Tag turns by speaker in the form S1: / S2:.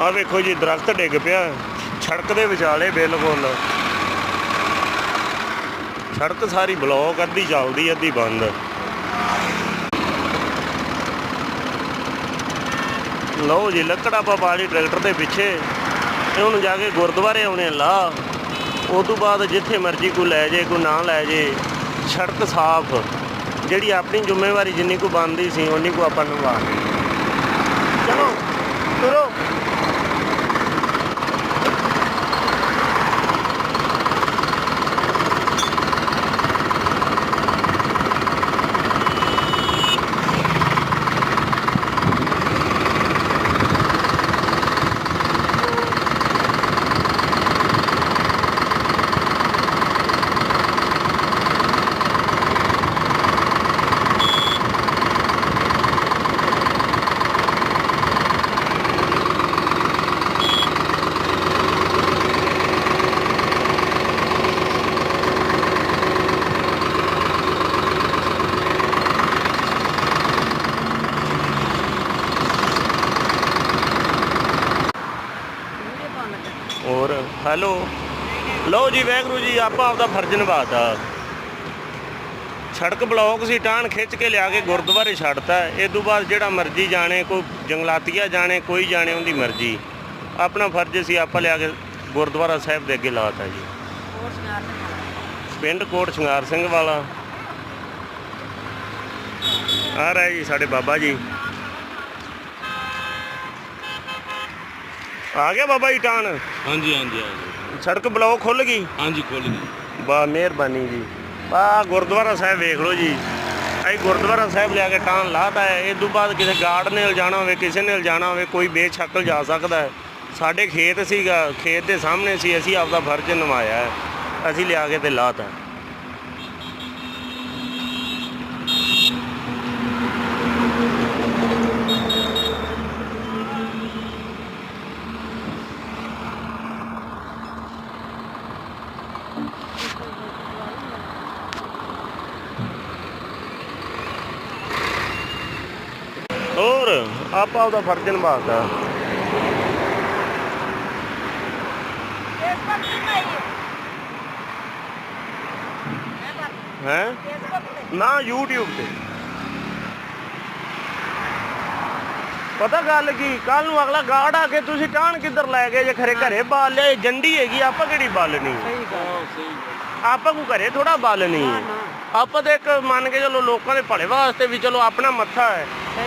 S1: ਆ ਵੇਖੋ ਜੀ, ਦਰਖਤ ਡਿੱਗ ਪਿਆ। ਸੜਕ ਦੇ ਵਿਚਾਲੇ ਬਿਲਕੁਲ। ਸੜਕ ਸਾਰੀ ਬਲੌਕ, ਅੱਧੀ ਚੱਲਦੀ, ਅੱਧੀ ਬੰਦ। ਲਓ ਜੀ, ਲੱਕੜ ਆਪਾਂ ਪਾ ਲਈ ਟਰੈਕਟਰ ਦੇ ਪਿੱਛੇ। ਤੇ ਉਹਨੂੰ ਜਾ ਕੇ ਗੁਰਦੁਆਰੇ ਆਉਣੇ ਲਾ। ਉਸ ਤੋਂ ਬਾਅਦ ਜਿੱਥੇ ਮਰਜ਼ੀ ਕੋਈ ਲੈ ਜੇ, ਕੋਈ ਨਾ ਲੈ ਜੇ, ਸੜਕ ਸਾਫ਼। ਜਿਹੜੀ ਆਪਣੀ ਜ਼ਿੰਮੇਵਾਰੀ ਜਿੰਨੀ ਕੋ ਬਣਦੀ ਸੀ ਉਨੀ ਕੋ ਆਪਾਂ ਨਿਭਾ ਚਲੋ, ਤੁਰੋ। ਹੋਰ, ਹੈਲੋ। ਲਓ ਜੀ ਵੈਗਰੂ ਜੀ, ਆਪਾਂ ਆਪਦਾ ਫਰਜ਼ ਨਿਭਾਤਾ। ਸੜਕ ਬਲੌਕ ਸੀ ਟਾਣ ਖਿੱਚ ਕੇ ਲਿਆ ਕੇ ਗੁਰਦੁਆਰੇ ਛੱਡਤਾ। ਇਹ ਤੋਂ ਬਾਅਦ ਜਿਹੜਾ ਮਰਜ਼ੀ ਜਾਣੇ, ਕੋਈ ਜੰਗਲਾਤੀਆ ਜਾਣੇ, ਕੋਈ ਜਾਣੇ ਉਹਦੀ ਮਰਜ਼ੀ। ਆਪਣਾ ਫਰਜ਼ ਸੀ, ਆਪਾਂ ਲਿਆ ਕੇ ਗੁਰਦੁਆਰਾ ਸਾਹਿਬ ਦੇ ਅੱਗੇ ਲਾਤਾ ਜੀ। ਪਿੰਡ ਕੋਟ ਸ਼ਿੰਗਾਰ ਸਿੰਘ ਵਾਲਾ। ਆ ਰਹੇ ਜੀ, ਸਾਡੇ ਬਾਬਾ ਜੀ। ਆ ਗਿਆ ਬਾਬਾ ਜੀ ਟਾਣ
S2: ਹਾਂਜੀ ਹਾਂਜੀ ਹਾਂਜੀ
S1: ਸੜਕ ਬਲੌਕ ਖੁੱਲ ਗਈ?
S2: ਹਾਂਜੀ ਖੁੱਲ ਗਈ।
S1: ਬਾ ਮਿਹਰਬਾਨੀ ਜੀ। ਆ ਗੁਰਦੁਆਰਾ ਸਾਹਿਬ ਵੇਖ ਲਓ ਜੀ। ਅਸੀਂ ਗੁਰਦੁਆਰਾ ਸਾਹਿਬ ਲਿਆ ਕੇ ਟਾਂ ਲਾਤਾ ਹੈ। ਇਹ ਤੋਂ ਬਾਅਦ ਕਿਸੇ ਗਾਰਡ ਨੇ ਜਾਣਾ ਹੋਵੇ ਕਿਸੇ ਨੇ ਜਾਣਾ ਹੋਵੇ ਕੋਈ ਬੇਸ਼ੱਕਲ ਜਾ ਸਕਦਾ ਹੈ। ਸਾਡੇ ਖੇਤ ਸੀਗਾ ਖੇਤ ਦੇ ਸਾਹਮਣੇ ਸੀ। ਅਸੀਂ ਆਪਦਾ ਫਰਜ਼ ਨਿਭਾਇਆ ਹੈ। ਅਸੀਂ ਲਿਆ ਕੇ ਤੇ ਲਾਤਾ ਹੋਰ ਆਪਾਂ ਉਹਦਾ ਫਰਜ਼ ਨਿਭਾਤਾ। ਹੈ? ਨਾ YouTube ਤੇ। ਪਤਾ ਗੱਲ ਕੀ? ਕੱਲ ਨੂੰ ਅਗਲਾ ਗਾਰਡ ਆ ਕੇ ਤੁਸੀਂ ਟਾਣ ਕਿੱਧਰ ਲੈ ਗਏ? ਜੇ ਖਰੇ ਘਰੇ ਬਾਲ ਲਿਆ ਇਹ ਜੰਡੀ ਹੈਗੀ ਆਪਾਂ ਕਿਹੜੀ ਬਾਲਣੀ ਆਪਾਂ ਕੋ ਘਰੇ ਥੋੜਾ ਬਾਲਣੀ ਆਪਾਂ ਤਾਂ ਇੱਕ ਮੰਨ ਕੇ ਚਲੋ ਲੋਕਾਂ ਦੇ ਭਲੇ ਵਾਸਤੇ ਵੀ ਚਲੋ ਆਪਣਾ ਮੱਥਾ ਹੈ।